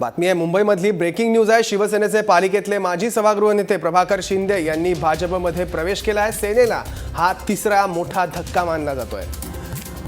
बातमी आहे मुंबईमधली breaking news आहे. शिवसेनेचे पालिकेतले माजी सभागृह नेते प्रभाकर शिंदे यांनी भाजपमध्ये प्रवेश केला आहे. सेनेला हा तिसरा मोठा धक्का मानला जातोय.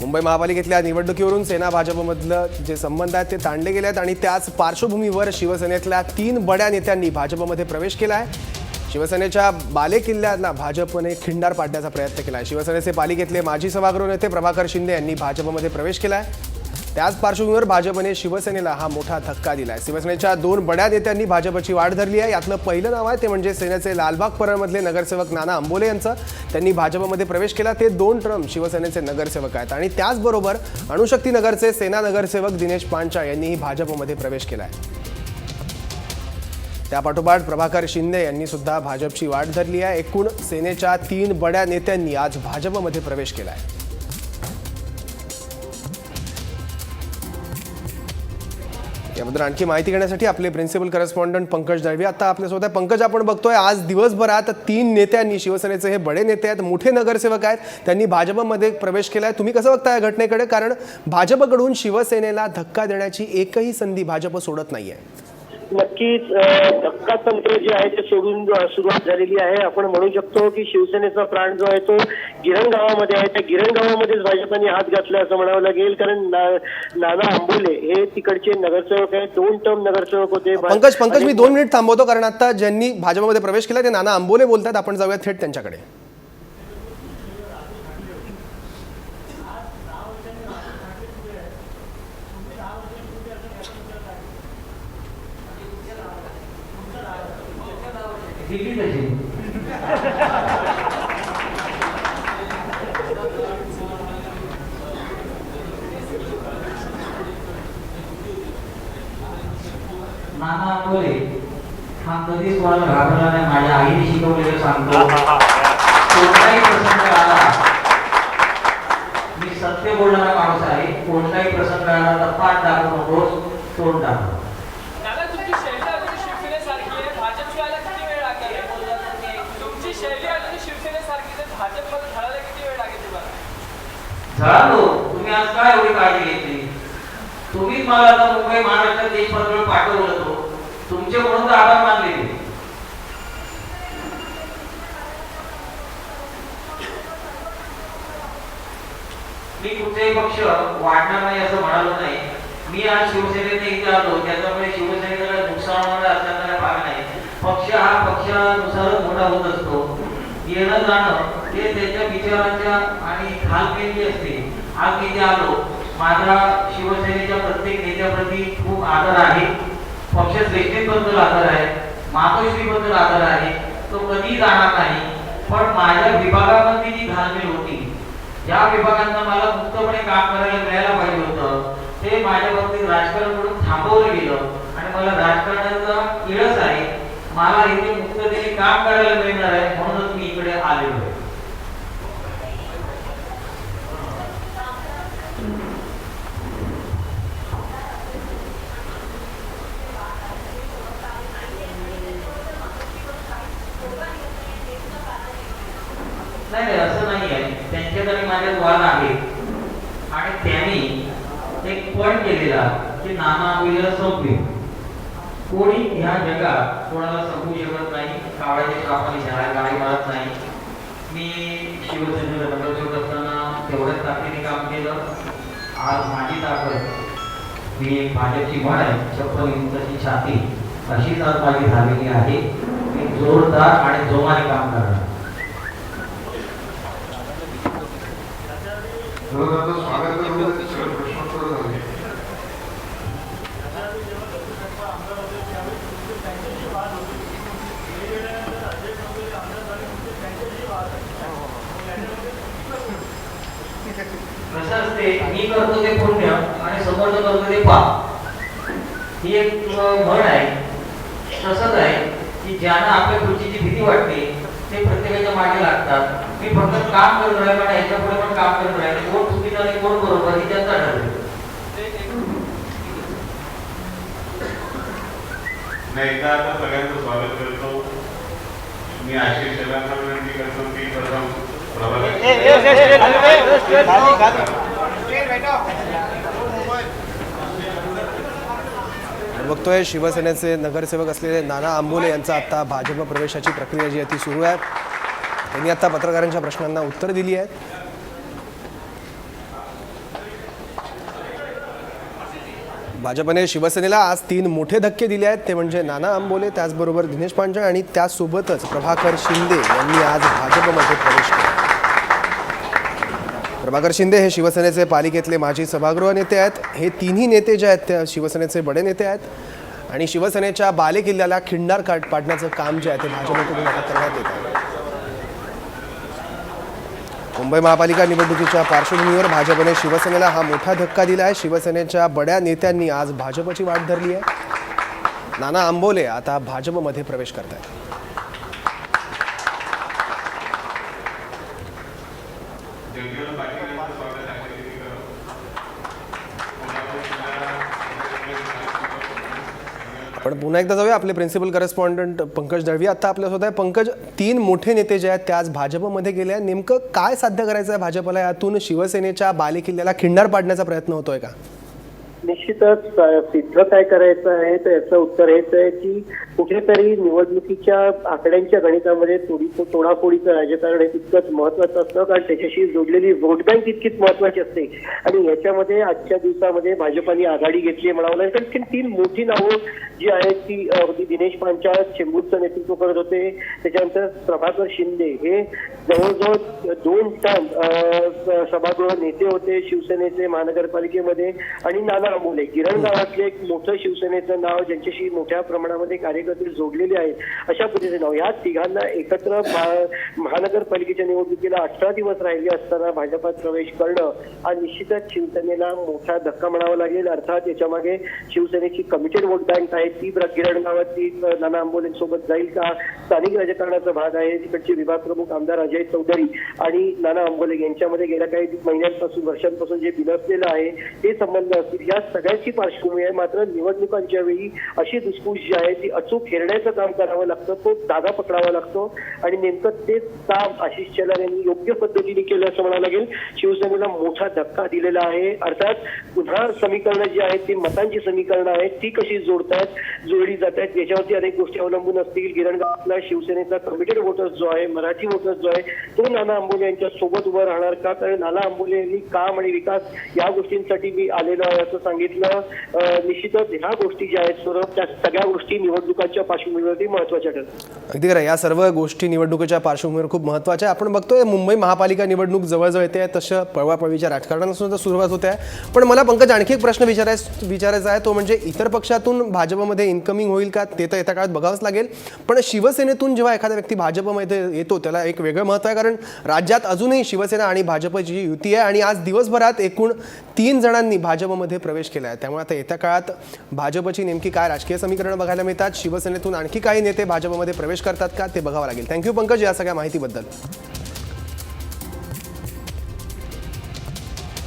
मुंबई महापालिकेतल्या निवडणुकीवरून सेना भाजपमधलं जे संबंध आहेत ते ताणले गेले आहेत आणि त्याच पार्श्वभूमीवर शिवसेनेतल्या तीन बड्या नेत्यांनी भाजपमध्ये प्रवेश केला आहे. शिवसेनेच्या बालेकिल्ल्याला भाजपने खिंडार पाडण्याचा प्रयत्न केला आहे. शिवसेनेचे पालिकेतले माजी सभागृह नेते प्रभाकर शिंदे यांनी भाजपमध्ये प्रवेश केला आहे. त्याच पार्श्वभूमीवर भाजपने शिवसेनेला हा मोठा धक्का दिलाय. शिवसेनेच्या दोन बड्या नेत्यांनी भाजपची वाढ धरली आहे. यातलं पहिलं नाव आहे ते म्हणजे सेनेचे लालबाग परळमधले नगरसेवक नाना आंबोले यांचं. त्यांनी भाजपमध्ये प्रवेश केला. ते दोन ट्रम शिवसेनेचे नगरसेवक आहेत. आणि त्याचबरोबर अणुशक्ती नगरचे सेना नगरसेवक दिनेश पांचा यांनीही भाजपमध्ये प्रवेश केला आहे त्यापाठोपाठ प्रभाकर शिंदे यांनी सुद्धा भाजपची वाट धरली आहे. एकूण सेनेच्या तीन बड्या नेत्यांनी आज भाजपमध्ये प्रवेश केला आहे याबद्दल आणखी माहिती घेण्यासाठी आपले प्रिन्सिपल करस्पॉन्डंट पंकज दळवी. आता आपल्यासोबत आहे. पंकज आपण बघतोय आज दिवसभरात तीन नेत्यांनी शिवसेनेचे हे बडे नेते आहेत मोठे नगरसेवक आहेत त्यांनी भाजपमध्ये प्रवेश केला आहे तुम्ही कसं बघताय घटनेकडे? कारण भाजपकडून शिवसेनेला धक्का देण्याची एकही संधी भाजप सोडत नाही आहे नक्कीच धक्का तंत्र जे आहे ते सोडून सुरुवात झालेली आहे. आपण म्हणू शकतो की शिवसेनेचा प्राण जो आहे तो गिरण गावामध्ये आहे. त्या गिरण गावामध्येच भाजपाने हात घातला असं म्हणावं लागेल. कारण नाना आंबोले हे तिकडचे नगरसेवक आहेत. दोन टर्म नगरसेवक होते. पंकज पंकज मी दोन मिनिट थांबवतो कारण आता ज्यांनी भाजपमध्ये प्रवेश केला ते नाना आंबोले बोलतात. आपण जाऊया थेट त्यांच्याकडे. दिल्ली तशी नाना बोले हा कधीच मला घाबरला नाही माझ्या आईने शिकवलेलं सांगतो. कोणताही प्रसंग आला मी सत्य बोलणारा माणूस आहे. कोणताही प्रसंग आला तर पाठ दाखवू नकोस तोंड दाखव दादा तुमची शैली अजून शिवसेनेसारखी आहे भाजप शिवायला किती वेळ लागेल तुमची शैली अजून शिवसेनेसारखी आहे भाजपमध्ये ढळायला किती वेळ लागेल तुम्हाला? झालो तुम्ही आज काय एवढी काळजी घेतली? तुम्हीच मला आता मुंबई महाराष्ट्रात देश पातळीवर पाठवलं होतो. तुमचे म्हणून तर आभार मानले मी. मी कुठचाही पक्ष वाढणार नाही असं म्हणालो नाही. मी आज शिवसेनेने इथे आलो त्याच्यामुळे शिवसेनेला नुकसान होणार असल्याचा काही भाग नाही पक्ष हा पक्षानुसारच मोठा होत असतो. येणं जाणं ते त्याच्या विचारांच्या आणि खालपेन केली असते आज मी आलो माझा शिवसेनेच्या प्रत्येक नेत्याप्रती खूप आदर आहे. पक्ष श्रेष्ठीबद्दल आदर आहे मातोश्रीबद्दल आदर आहे. तो कधी जाणार नाही. पण माझ्या विभागामध्ये जी घालमेल होती ज्या विभागांना मला मुक्तपणे काम करायला मिळायला पाहिजे होतं. ते माझ्या बाबतीत राजकारण म्हणून थांबवलं गेलं आणि मला राजकारणाचा किळस आहे. मला इथे मुक्ततेने काम करायला मिळणार आहे म्हणूनच मी इकडे आलेलो आहे नाही नाही असं नाही आहे त्यांच्याकडे माझ्यात वाद आहे त्यांनी एक पॉइंट केलेला की नाना आपल्याला कोणी ह्या जगात कोणाला संपू शकत नाही कावळ्याचे कापाने झाडा गाडी मारत नाही. मी शिवसेनेला नगरसेवक असताना तेवढ्याच ताकदीने काम केलं. आज माझी ताकद मी एक भाजपची म्हण आहे छप्पन इंचाची छाती. अशीच आज माझी झालेली आहे. मी जोरदार आणि जोमाने काम करणार विरोधाचं स्वागत करून सगळे प्रश्नोत्तर झाले. कसं असते मी करतो ते पुण्य आणि समोरचं करतो ते पाप. ही एक म्हण आहे. तसंच आहे की ज्यांना आपल्या खुर्चीची भीती वाटते ते प्रत्येकाच्या मागे लागतात मी फक्त काम करत राहिलो आणि याच्यापुढे पण काम करत राहिलो कोण चुकीचं आणि कोण बरोबर ही त्यांचा ठरवेल नाही एकदा आता सगळ्यांचं स्वागत करतो मी आशिष शेलांना विनंती करतो की प्रथम प्रभाकर बघतोय शिवसेनेचे नगरसेवक असलेले नाना आंबोले यांचा आता भाजप प्रवेशाची प्रक्रिया जी आहे ती सुरू आहे. त्यांनी आता पत्रकारांच्या प्रश्नांना उत्तर दिली आहेत भाजपने शिवसेनेला आज तीन मोठे धक्के दिले आहेत. ते म्हणजे नाना आंबोले त्याचबरोबर दिनेश पांडे आणि त्यासोबतच प्रभाकर शिंदे यांनी आज भाजपमध्ये प्रवेश केला. प्रभाकर शिंदे हे शिवसेनेचे पालिकेतले माजी सभागृह नेते आहेत. हे तिन्ही नेते जे आहेत ते शिवसेनेचे बडे नेते आहेत. आणि शिवसेनेच्या बालेकिल्ल्याला खिंडार काट पाडण्याचं काम जे आहे ते भाजपकडून आता करण्यात येत आहे. मुंबई महापालिका निवडणुकीच्या पार्श्वभूमीवर भाजपने शिवसेनेला हा मोठा धक्का दिला आहे. शिवसेनेच्या बड्या नेत्यांनी आज भाजपची वाट धरली आहे. नाना आंबोले आता भाजपमध्ये प्रवेश करत आहेत जंगल पाटील यांचं स्वागत आहे तिथे आपण पुन्हा एकदा जाऊया आपले प्रिन्सिपल करस्पॉन्डंट पंकज दळवी. आता आपल्यासोबत आहे पंकज तीन मोठे नेते जे आहेत ते आज भाजपमध्ये गेले आहेत. नेमकं काय साध्य करायचं आहे भाजपला? यातून शिवसेनेच्या बालेकिल्ल्याला खिंडार पाडण्याचा प्रयत्न होतोय का? निश्चितच सिद्ध काय करायचं आहे तर याचं उत्तर हेच आहे की कुठेतरी निवडणुकीच्या आकड्यांच्या गणितामध्ये थोडी तोडाफोडीचं राजकारण हे तितकंच महत्वाचं असतं कारण त्याच्याशी जोडलेली वोट बँक तितकीच महत्वाची असते. आणि याच्यामध्ये आजच्या दिवसामध्ये भाजपाने आघाडी घेतली आहे म्हणावं लागेल. कारण तीन मोठी नावं जी आहेत ती अगदी दिनेश पांचाळ चेंबूरचं नेतृत्व करत होते. त्याच्यानंतर प्रभाकर शिंदे हे जवळजवळ दोन टर्म सभागृह नेते होते शिवसेनेचे महानगरपालिकेमध्ये. आणि नाना आंबोले किरण गावातले एक मोठं शिवसेनेचं नाव ज्यांच्याशी मोठ्या प्रमाणामध्ये कार्यकर्ते जोडलेले आहेत अशा पद्धतीचे नाव. या तिघांना एकत्र महा- महानगरपालिकेच्या निवडणुकीला अठरा दिवस राहिले असताना भाजपात प्रवेश करणं हा निश्चितच शिवसेनेला मोठा धक्का म्हणावा लागेल. अर्थात याच्यामागे शिवसेनेची कमिटेड वोट बँक आहे. ती किरण गावातली नाना आंबोलेंसोबत जाईल का? स्थानिक राजकारणाचा भाग आहे. तिकडचे विभाग प्रमुख आमदार अजय चौधरी आणि नाना आंबोले यांच्यामध्ये गेल्या काही महिन्यांपासून वर्षांपासून जे बिनसलेलं आहे ते संबंध असतील. या सगळ्यांची पार्श्वभूमी आहे. मात्र निवडणुकांच्या वेळी अशी धुसफूस जी आहे ती अचूक हेरण्याचं काम करावं लागतं. तो धागा पकडावा लागतो. आणि नेमकं तेच काम आशिष शेलार यांनी योग्य पद्धतीने केलं असं म्हणावं लागेल. शिवसेनेला मोठा धक्का दिलेला आहे. अर्थात पुन्हा समीकरणं जी आहेत ती मतांची समीकरणं आहेत. ती कशी जोडतात जोडली जात आहेत याच्यावरती अनेक गोष्टी अवलंबून असतील. गिरणगावातला शिवसेनेचा कमिटेड वोटर्स जो आहे मराठी वोटर्स जो आहे तो नाना आंबोले यांच्या सोबत उभं राहणार का? कारण नाना आंबोले यांनी काम आणि विकास या गोष्टींसाठी मी आलेलो आहे असं सांगितलं. सांगितलं निश्चितच ह्या गोष्टी ज्या आहेत स्वरूप त्या सगळ्या गोष्टी निवडणुकांच्या पार्श्वभूमीवरती महत्त्वाच्या ठरतात. अगदी खरं या सर्व गोष्टी निवडणुकीच्या पार्श्वभूमीवर खूप महत्त्वाच्या आहे आपण बघतोय मुंबई महापालिका निवडणूक जवळजवळ येते. तसं पळवापळवीच्या राजकारणाला सुद्धा सुरुवात होते. आहे पण मला पंकज आणखी एक प्रश्न विचाराय विचारायचा आहे. तो म्हणजे इतर पक्षातून भाजपमध्ये इन्कमिंग होईल का? ते तर येत्या काळात बघावंच लागेल. पण शिवसेनेतून जेव्हा एखादा व्यक्ती भाजपमध्ये येतो त्याला एक वेगळं महत्त्व आहे. कारण राज्यात अजूनही शिवसेना आणि भाजपची जी युती आहे. आणि आज दिवसभरात एकूण तीन जणांनी भाजपमध्ये प्रवेश केला आहे. त्यामुळे आता येत्या काळात भाजपची नेमकी काय राजकीय समीकरणं बघायला मिळतात? शिवसेनेतून आणखी काही नेते भाजपमध्ये प्रवेश करतात का? ते बघावं लागेल. थँक्यू पंकज या सगळ्या माहितीबद्दल.